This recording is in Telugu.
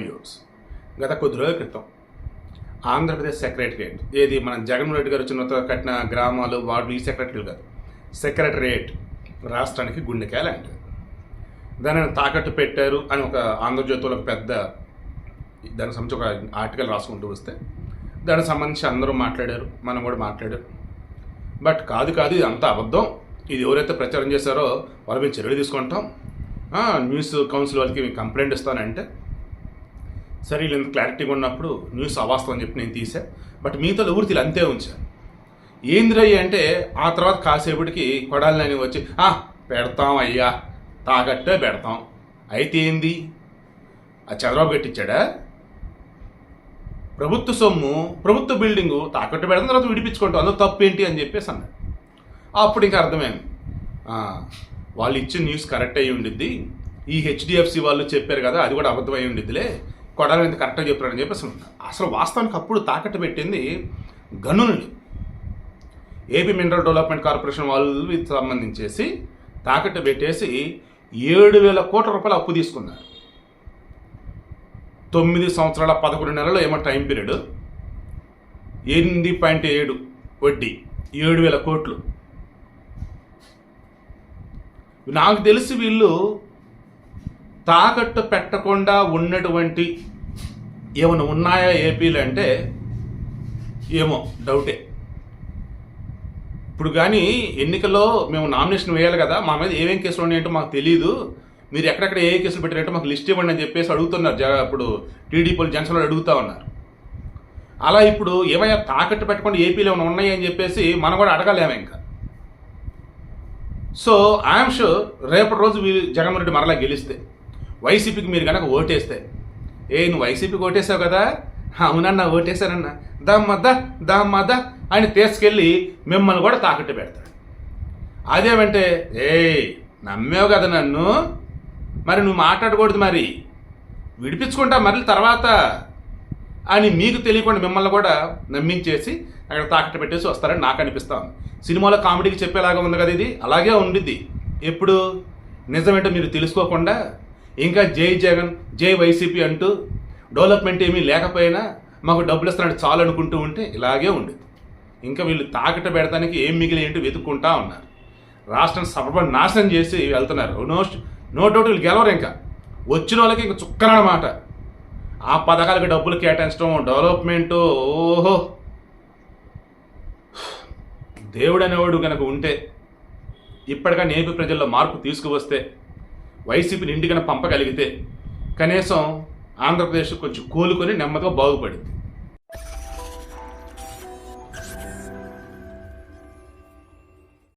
వ్యూస్ గత కొద్ది రోజుల క్రితం ఆంధ్రప్రదేశ్ సెక్రటరియట్ ఏది మన జగన్మోహన్ రెడ్డి గారు వచ్చిన కట్టిన గ్రామాలు వార్డులు ఈ సెక్రటరీలు కాదు. సెక్రటరియట్ రాష్ట్రానికి గుండెకాయలు లాంటిది దానిని తాకట్టు పెట్టారు అని ఒక ఆంధ్రజ్యోతిలో ఒక పెద్ద దానికి సంబంధించి ఒక ఆర్టికల్ రాసుకుంటూ వస్తే దానికి సంబంధించి అందరూ మాట్లాడారు మనం కూడా మాట్లాడారు. బట్ కాదు కాదు ఇది అంతా అబద్ధం. ఇది ఎవరైతే ప్రచారం చేశారో వాళ్ళ మీద చర్యలు తీసుకుంటాం. న్యూస్ కౌన్సిల్ వాళ్ళకి కంప్లైంట్ ఇస్తానంటే సరే వీళ్ళు ఇంత క్లారిటీగా ఉన్నప్పుడు న్యూస్ అవాస్తవం అని చెప్పి నేను తీసా. బట్ మీతో ఎవరు అంతే ఉంచాను ఏందిరయ్య అంటే ఆ తర్వాత కాసేపటికి కొడాలని వచ్చి "ఆ, పెడతాం అయ్యా తాకట్టే పెడతాం. అయితే ఏంది? ఆ చంద్రబాబు పెట్టించాడా ప్రభుత్వ సొమ్ము ప్రభుత్వ బిల్డింగు తాకట్టు పెడతాం తర్వాత విడిపించుకుంటాం. అందులో తప్పు ఏంటి అని చెప్పేసి అన్నాడు అప్పుడు ఇంకా అర్థమైంది. వాళ్ళు ఇచ్చిన న్యూస్ కరెక్ట్ అయ్యి ఉండిద్ది. ఈ హెచ్డిఎఫ్సి వాళ్ళు చెప్పారు కదా అది కూడా అబద్ధం అయి ఉండిద్దిలే. కొడాలి ఇంత కరెక్ట్గా చెప్పారని చెప్పేసి అసలు వాస్తవానికి అప్పుడు తాకట్టు పెట్టింది గనుల్ని. ఏపీ మినరల్ డెవలప్మెంట్ కార్పొరేషన్ వాళ్ళు సంబంధించేసి తాకట్టు పెట్టేసి ఏడు వేల కోట్ల రూపాయలు అప్పు తీసుకున్నారు. తొమ్మిది సంవత్సరాల పదకొండు నెలలు ఏమో టైం పీరియడ్. ఎనిమిది పాయింట్ ఏడు వడ్డీ ఏడు వేల కోట్లు. నాకు తెలిసి వీళ్ళు తాకట్టు పెట్టకుండా ఉన్నటువంటి ఏమైనా ఉన్నాయా ఏపీలు అంటే ఏమో డౌటే. ఇప్పుడు కానీ ఎన్నికల్లో మేము నామినేషన్ వేయాలి కదా మా మీద ఏమేం కేసులు ఉన్నాయంటో మాకు తెలియదు మీరు ఎక్కడెక్కడ ఏ కేసులు పెట్టారంటే మాకు లిస్ట్ ఇవ్వండి అని చెప్పేసి అడుగుతున్నారు జగ ఇప్పుడు టీడీపీలు జనసేనలు అడుగుతా ఉన్నారు. అలా ఇప్పుడు ఏమైనా తాకట్టు పెట్టకుండా ఏపీలో ఏమైనా ఉన్నాయి అని చెప్పేసి మనం కూడా అడగలేము ఇంకా. సో ఐఎమ్ షూర్ రేపటి రోజు వీరు జగన్మోహన్ రెడ్డి మరలా గెలిస్తే వైసీపీకి మీరు కనుక ఓటేస్తే ఏ నువ్వు వైసీపీకి ఓటేసావు కదా? అవునన్నా ఓటేశానన్న. దమ్మద్ద దమ్మద్ద అని తీసుకెళ్ళి మిమ్మల్ని కూడా తాకట్టు పెడతాడు. అదేమంటే ఏయ్ నమ్మేవు కదా నన్ను? మరి నువ్వు మాట్లాడకూడదు మరి. విడిపించుకుంటా మరల తర్వాత అని మీకు తెలియకుండా మిమ్మల్ని కూడా నమ్మించేసి అక్కడ తాకట్టు పెట్టేసి వస్తారని నాకు అనిపిస్తాం సినిమాలో కామెడీకి చెప్పేలాగా ఉంది కదా ఇది? అలాగే ఉండిద్ది. ఎప్పుడు? నిజమేంటో మీరు తెలుసుకోకుండా ఇంకా జై జగన్ జై వైసీపీ అంటూ డెవలప్మెంట్ ఏమీ లేకపోయినా మాకు డబ్బులు ఇస్తున్నాడు చాలు అనుకుంటూ ఉంటే ఇలాగే ఉండేది. ఇంకా వీళ్ళు తాకట్టు పెడతానికి ఏం మిగిలి ఏంటి వెతుక్కుంటా ఉన్నారు. రాష్ట్రం సర్వ నాశనం చేసి వెళ్తున్నారు. నో నో డౌట్ వీళ్ళు గెలవరు ఇంకా. వచ్చిన వాళ్ళకి ఇంకా చుక్కనమాట ఆ పథకాలకు డబ్బులు కేటాయించడం డెవలప్మెంట్ ఓహో. దేవుడు అనేవాడు కనుక ఉంటే ఇప్పటికైనా ఏపీ ప్రజల్లో మార్పు తీసుకువస్తే వైసీపీని ఇంటికైనా పంపగలిగితే కనీసం ఆంధ్రప్రదేశ్ కొంచెం కోలుకొని నెమ్మదిగా బాగుపడింది.